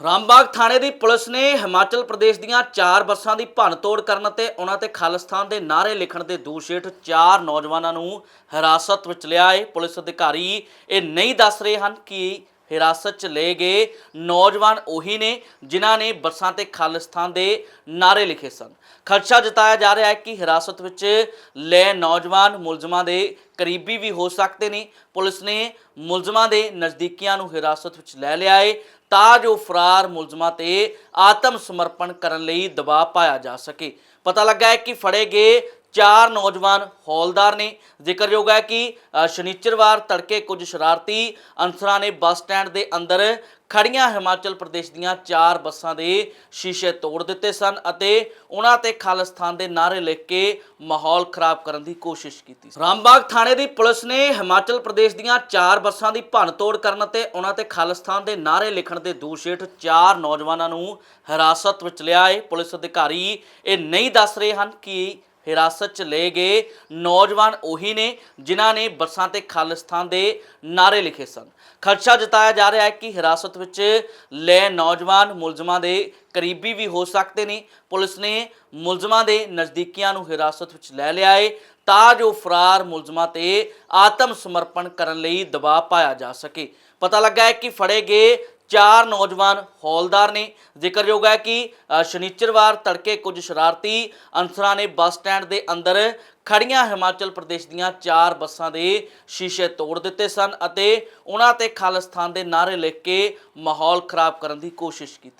ਰਾਮਬਾਗ ਥਾਣੇ ਦੀ ਪੁਲਿਸ ਨੇ ਹਿਮਾਚਲ ਪ੍ਰਦੇਸ਼ ਦੀਆਂ ਚਾਰ ਬੱਸਾਂ ਦੀ ਭੰਨਤੋੜ ਕਰਨ ਅਤੇ ਉਹਨਾਂ ਤੇ ਖਾਲਿਸਤਾਨ ਦੇ ਨਾਅਰੇ ਲਿਖਣ ਦੇ ਦੋਸ਼ ਹੇਠ ਚਾਰ ਨੌਜਵਾਨਾਂ ਨੂੰ ਹਿਰਾਸਤ ਵਿੱਚ ਲਿਆ ਹੈ ਪੁਲਿਸ ਅਧਿਕਾਰੀ ਇਹ ਨਹੀਂ ਦੱਸ ਰਹੇ ਹਨ ਕਿ ਹਿਰਾਸਤ 'ਚ ਲਏ ਗਏ ਨੌਜਵਾਨ ਉਹੀ ਨੇ ਜਿਨ੍ਹਾਂ ਨੇ ਬੱਸਾਂ ਤੇ ਖਾਲਿਸਤਾਨ ਦੇ ਨਾਅਰੇ ਲਿਖੇ ਸਨ। ਖਦਸ਼ਾ ਜਤਾਇਆ ਜਾ ਰਿਹਾ ਹੈ ਕਿ ਹਿਰਾਸਤ ਵਿੱਚ ਲਏ ਨੌਜਵਾਨ ਮੁਲਜ਼ਮਾਂ ਦੇ ਕਰੀਬੀ ਵੀ ਹੋ ਸਕਦੇ ਨੇ। ਪੁਲਿਸ ਨੇ ਮੁਲਜ਼ਮਾਂ ਦੇ ਨਜ਼ਦੀਕੀਆਂ ਨੂੰ ਹਿਰਾਸਤ ਵਿੱਚ ਲੈ ਲਿਆ ਹੈ ਤਾਂ ਜੋ ਫਰਾਰ ਮੁਲਜ਼ਮਾਂ ਤੇ ਆਤਮ ਸਮਰਪਣ ਕਰਨ ਲਈ ਦਬਾਅ ਪਾਇਆ ਜਾ ਸਕੇ। ਪਤਾ ਲੱਗਾ ਹੈ ਕਿ ਫੜੇ ਗਏ ਚਾਰ ਨੌਜਵਾਨ ਹੌਲਦਾਰ ਨੇ ਜ਼ਿਕਰਯੋਗ ਹੈ ਕਿ ਸ਼ਨੀਚਰਵਾਰ ਤੜਕੇ ਕੁਝ ਸ਼ਰਾਰਤੀ ਅਨਸਰਾਂ ਨੇ ਬੱਸ ਸਟੈਂਡ ਦੇ ਅੰਦਰ ਖੜੀਆਂ ਹਿਮਾਚਲ ਪ੍ਰਦੇਸ਼ ਦੀਆਂ ਚਾਰ ਬੱਸਾਂ ਦੇ ਸ਼ੀਸ਼ੇ ਤੋੜ ਦਿੱਤੇ ਸਨ ਅਤੇ ਉਹਨਾਂ ਤੇ ਖਾਲਿਸਤਾਨ ਦੇ ਨਾਅਰੇ ਲਿਖ ਕੇ ਮਾਹੌਲ ਖਰਾਬ ਕਰਨ ਦੀ ਕੋਸ਼ਿਸ਼ ਕੀਤੀ ਰਾਮਬਾਗ ਥਾਣੇ ਦੀ ਪੁਲਿਸ ਨੇ ਹਿਮਾਚਲ ਪ੍ਰਦੇਸ਼ ਦੀਆਂ ਚਾਰ ਬੱਸਾਂ ਦੀ ਭੰਨਤੋੜ ਕਰਨ ਅਤੇ ਉਹਨਾਂ ਤੇ ਖਾਲਿਸਤਾਨ ਦੇ ਨਾਅਰੇ ਲਿਖਣ ਦੇ ਦੋਸ਼ ਹੇਠ ਚਾਰ ਨੌਜਵਾਨਾਂ ਨੂੰ ਹਿਰਾਸਤ ਵਿੱਚ ਲਿਆ ਹੈ ਪੁਲਿਸ ਅਧਿਕਾਰੀ ਇਹ ਨਹੀਂ ਦੱਸ ਰਹੇ ਹਨ ਕਿ ਹਿਰਾਸਤ 'ਚ ਲਏ ਗਏ ਨੌਜਵਾਨ ਉਹੀ ਨੇ ਜਿਨ੍ਹਾਂ ਨੇ ਬੱਸਾਂ ਤੇ ਖਾਲਿਸਤਾਨ ਦੇ ਨਾਅਰੇ ਲਿਖੇ ਸਨ। ਖਰਚਾ ਜਤਾਇਆ ਜਾ ਰਿਹਾ ਹੈ ਕਿ ਹਿਰਾਸਤ ਵਿੱਚ ਲਏ ਨੌਜਵਾਨ ਮੁਲਜ਼ਮਾਂ ਦੇ ਕਰੀਬੀ ਵੀ ਹੋ ਸਕਦੇ ਨੇ। ਪੁਲਿਸ ਨੇ ਮੁਲਜ਼ਮਾਂ ਦੇ ਨਜ਼ਦੀਕੀਆਂ ਨੂੰ ਹਿਰਾਸਤ ਵਿੱਚ ਲੈ ਲਿਆ ਹੈ ਤਾਂ ਜੋ ਫਰਾਰ ਮੁਲਜ਼ਮਾਂ ਤੇ ਆਤਮ ਸਮਰਪਣ ਕਰਨ ਲਈ ਦਬਾਅ ਪਾਇਆ ਜਾ ਸਕੇ। ਪਤਾ ਲੱਗਾ ਹੈ ਕਿ ਫੜੇ ਗਏ ਚਾਰ ਨੌਜਵਾਨ ਹੌਲਦਾਰ ਨੇ ਜ਼ਿਕਰਯੋਗ ਹੈ ਕਿ ਸ਼ਨੀਚਰਵਾਰ ਤੜਕੇ ਕੁਝ ਸ਼ਰਾਰਤੀ ਅਨਸਰਾਂ ਨੇ ਬੱਸ ਸਟੈਂਡ ਦੇ ਅੰਦਰ ਖੜੀਆਂ ਹਿਮਾਚਲ ਪ੍ਰਦੇਸ਼ ਦੀਆਂ ਚਾਰ ਬੱਸਾਂ ਦੇ ਸ਼ੀਸ਼ੇ ਤੋੜ ਦਿੱਤੇ ਸਨ ਅਤੇ ਉਹਨਾਂ ਤੇ ਖਾਲਿਸਤਾਨ ਦੇ ਨਾਅਰੇ ਲਿਖ ਕੇ ਮਾਹੌਲ ਖਰਾਬ ਕਰਨ ਦੀ ਕੋਸ਼ਿਸ਼ ਕੀਤੀ